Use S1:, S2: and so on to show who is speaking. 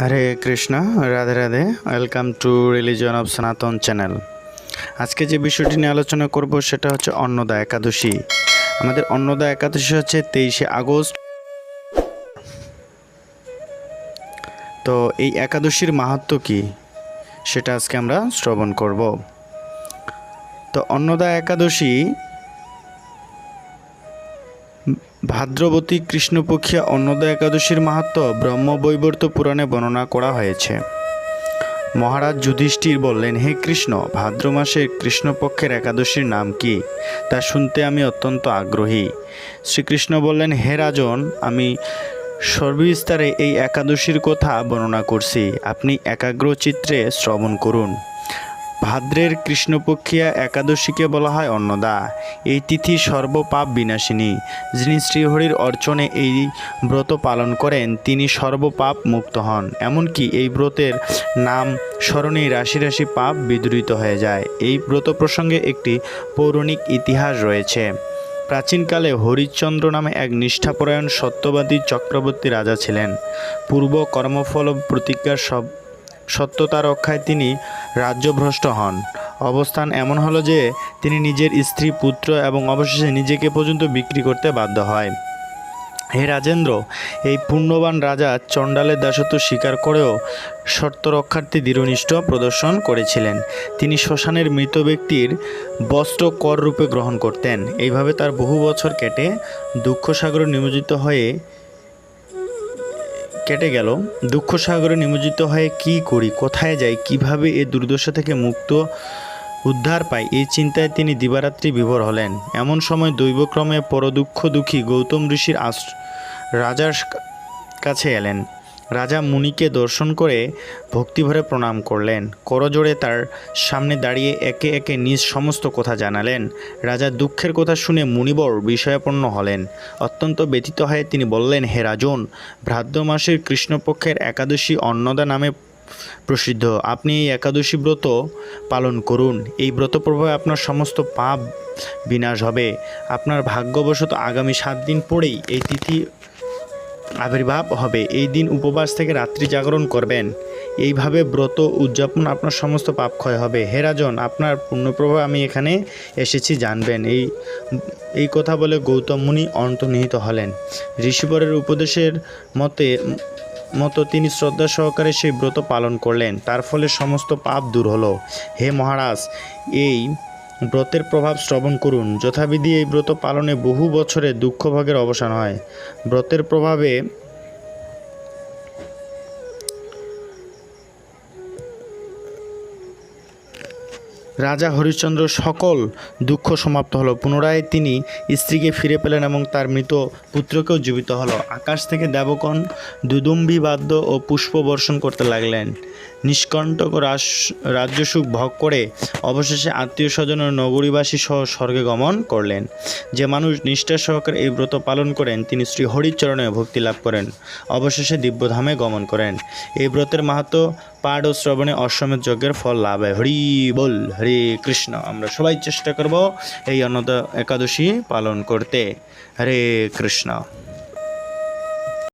S1: Hare Krishna, Radhe Radhe welcome to religion of Sanatan channel আজকে যে বিষয়টি নিয়ে আলোচনা করব সেটা হচ্ছে অন্নদা একাদশী। আমাদের অন্নদা একাদশী হচ্ছে তেইশে আগস্ট। তো এই একাদশীর মাহাত্ম কি? সেটা আজকে আমরা শ্রবণ করব। তো অন্নদা একাদশী ভাদ্রবতী কৃষ্ণপক্ষিয়া অন্নদা একাদশীর মাহাত্ম ব্রহ্মবৈবর্ত পুরাণে বর্ণনা করা হয়েছে। মহারাজ যুধিষ্ঠির বললেন, হে কৃষ্ণ, ভাদ্র মাসের কৃষ্ণপক্ষের একাদশীর নাম কি? তা শুনতে আমি অত্যন্ত আগ্রহী। শ্রীকৃষ্ণ বললেন, হে রাজন, আমি সর্ববিস্তারে এই একাদশীর কথা বর্ণনা করছি। আপনি একাগ্র চিত্রে শ্রবণ করুন। ভাদ্রের কৃষ্ণপক্ষিয়া একাদশীকে বলা হয় অন্নদা। এই তিথি সর্বপাপ বিনাশিনী। যিনি শ্রীহরির অর্চনে এই ব্রত পালন করেন, তিনি সর্বপাপ মুক্ত হন। এমনকি এই ব্রতের নাম স্মরণে রাশি রাশি পাপ বিদূরিত হয়ে যায়। এই ব্রত প্রসঙ্গে একটি পৌরাণিক ইতিহাস রয়েছে। প্রাচীনকালে হরিশ্চন্দ্র নামে এক নিষ্ঠাপরায়ণ সত্যবাদী চক্রবর্তী রাজা ছিলেন। পূর্ব কর্মফল প্রতিজ্ঞার সব সত্যতা রক্ষায় তিনি রাজ্যভ্রষ্ট হন। অবস্থান এমন হলো যে, তিনি নিজের স্ত্রী, পুত্র এবং অবশেষে নিজেকে পর্যন্ত বিক্রি করতে বাধ্য হয়। হে রাজেন্দ্র, এই পুণ্যবান রাজা চণ্ডালের দাসত্ব স্বীকার করেও শর্ত রক্ষার্থে দৃঢ়নিষ্ঠ প্রদর্শন করেছিলেন। তিনি শ্মশানের মৃত ব্যক্তির বস্ত্র কর রূপে গ্রহণ করতেন। এইভাবে তার বহু বছর কেটে দুঃখ সাগরে নিমজ্জিত হয়ে কেটে গেল। দুঃখ সাগরে নিমজ্জিত হয়ে কি করি, কোথায় যাই, কীভাবে এ দুর্দশা থেকে মুক্ত উদ্ধার পায় এই চিন্তায় তিনি দিবারাত্রি বিভোর হলেন। এমন সময় দৈবক্রমে পরদুঃখ দুঃখী গৌতম ঋষির আশ রাজার কাছে এলেন। রাজা মুনিকে দর্শন করে ভক্তিভরে প্রণাম করলেন। করজোড়ে তার সামনে দাঁড়িয়ে একে একে নিজ সমস্ত কথা জানালেন। রাজা দুঃখের কথা শুনে মুনিবর বিষয়াপন্ন হলেন। অত্যন্ত ব্যথিত হয়ে তিনি বললেন, হে রাজন ভ্রাদ্র মাসের কৃষ্ণপক্ষের একাদশী অন্নদা নামে প্রসিদ্ধ। আপনি এই একাদশী ব্রত পালন করুন। এই ব্রত প্রভাবে আপনার সমস্ত পাপ বিনাশ হবে। আপনার ভাগ্যবশত আগামী সাত দিন পরেই এই তিথি আবির্ভাব হবে। এই দিন উপবাস থেকে রাত্রি জাগরণ করবেন। এইভাবে ব্রত উদযাপন আপনার সমস্ত পাপ ক্ষয় হবে। হে রাজন, আপনার পুণ্যপ্রভাব আমি এখানে এসেছি, জানবেন। এই এই কথা বলে গৌতম মুনি অন্তর্নিহিত হলেন। ঋষিবরের উপদেশের মতে, মতো তিনি শ্রদ্ধা সহকারে সেই ব্রত পালন করলেন। তার ফলে সমস্ত পাপ দূর হলো। হে মহারাজ, এই ব্রতের প্রভাব শ্রবণ করুন। যথাবিধি এই ব্রত পালনে বহু বছরে দুঃখভাগের অবসান হয়। ব্রতের প্রভাবে রাজা হরিশ্চন্দ্র সকল দুঃখ সমাপ্ত হলো। পুনরায় তিনি স্ত্রীকে ফিরে পেলেন এবং তার মৃত পুত্রকেও জীবিত হলো। আকাশ থেকে দেবগণ দুদুম্বি বাদ্য ও পুষ্প বর্ষণ করতে লাগলেন। নিষ্কণ্টক রাস রাজ্যসুখ ভোগ করে অবশেষে আত্মীয় স্বজন ও নগরীবাসী সহ স্বর্গে গমন করলেন। যে মানুষ নিষ্ঠা সহকারে এই ব্রত পালন করেন, তিনি শ্রী হরিচরণে ভক্তি লাভ করেন। অবশেষে দিব্যধামে গমন করেন। এই ব্রতের মাহাত্ম পাঠ ও শ্রবণে অশ্বমেধ যজ্ঞের ফল লাভ। হয় হরি বল হরে কৃষ্ণ। আমরা সবাই চেষ্টা করব এই অন্নদা একাদশী পালন করতে। হরে কৃষ্ণ।